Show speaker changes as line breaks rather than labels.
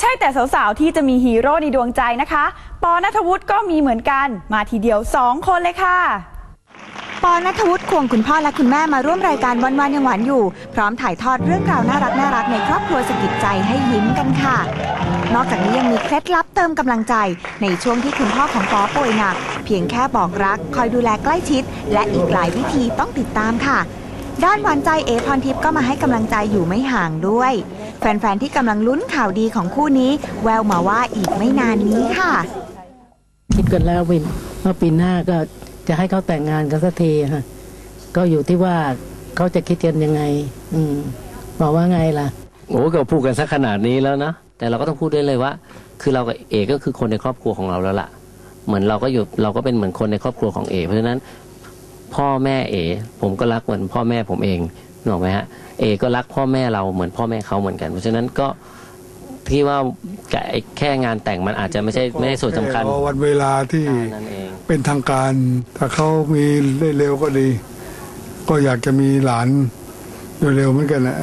ใช่แต่สาวๆ ที่จะมีฮีโร่ในดวงใจนะคะ ปอนัทวุฒิก็มีเหมือนกันมาทีเดียว 2 คนเลยค่ะ
ปอนัทวุฒิควงคุณพ่อและคุณแม่มาร่วมรายการวันวันยังหวานอยู่ พร้อมถ่ายทอดเรื่องราวน่ารักน่ารักในครอบครัวสกิดใจให้ยิ้มกันค่ะ นอกจากนี้ยังมีเคล็ดลับเติมกำลังใจ ในช่วงที่คุณพ่อของปอป่วยหนัก เพียงแค่บอกรัก คอยดูแลใกล้ชิด และอีกหลายวิธีต้องติดตามค่ะ ด้านหวานใจเอพรทิพย์ก็มาให้กำลังใจอยู่ไม่ห่างด้วย แฟนๆ ที่กำลังลุ้นข่าวดีของคู่นี้ แววมาว่าอีกไม่นานนี้ค่ะ
คิดกันแล้ววินว่าปีหน้าก็จะให้เขาแต่งงานกันสักทีฮะก็อยู่ที่ว่าเขาจะคิดกันยังไง อืมบอกว่าไงล่ะ
โอ้ก็พูดกันสักขนาดนี้แล้วนะแต่เราก็ต้องพูดได้เลยว่า คือเรากับเอก็คือคนในครอบครัวของเราแล้วล่ะ เหมือนเราก็อยู่เราก็เป็นเหมือนคนในครอบครัวของเอเพราะฉะนั้น พ่อแม่เอผมก็รักเหมือนพ่อแม่ผมเองนึกออกไหมฮะเอก็รักพ่อแม่เราเหมือนพ่อแม่เขาเหมือนกัน เพราะฉะนั้นก็ที่ว่าไอ้แค่งานแต่งมันอาจจะไม่ใช่ไม่ใช่ส่วนสำคัญ
รอวันเวลาที่
นั่นเอง
เป็นทางการถ้าเขามีได้เร็วก็ดี ก็อยากจะมีหลานเร็วๆเหมือนกันนะ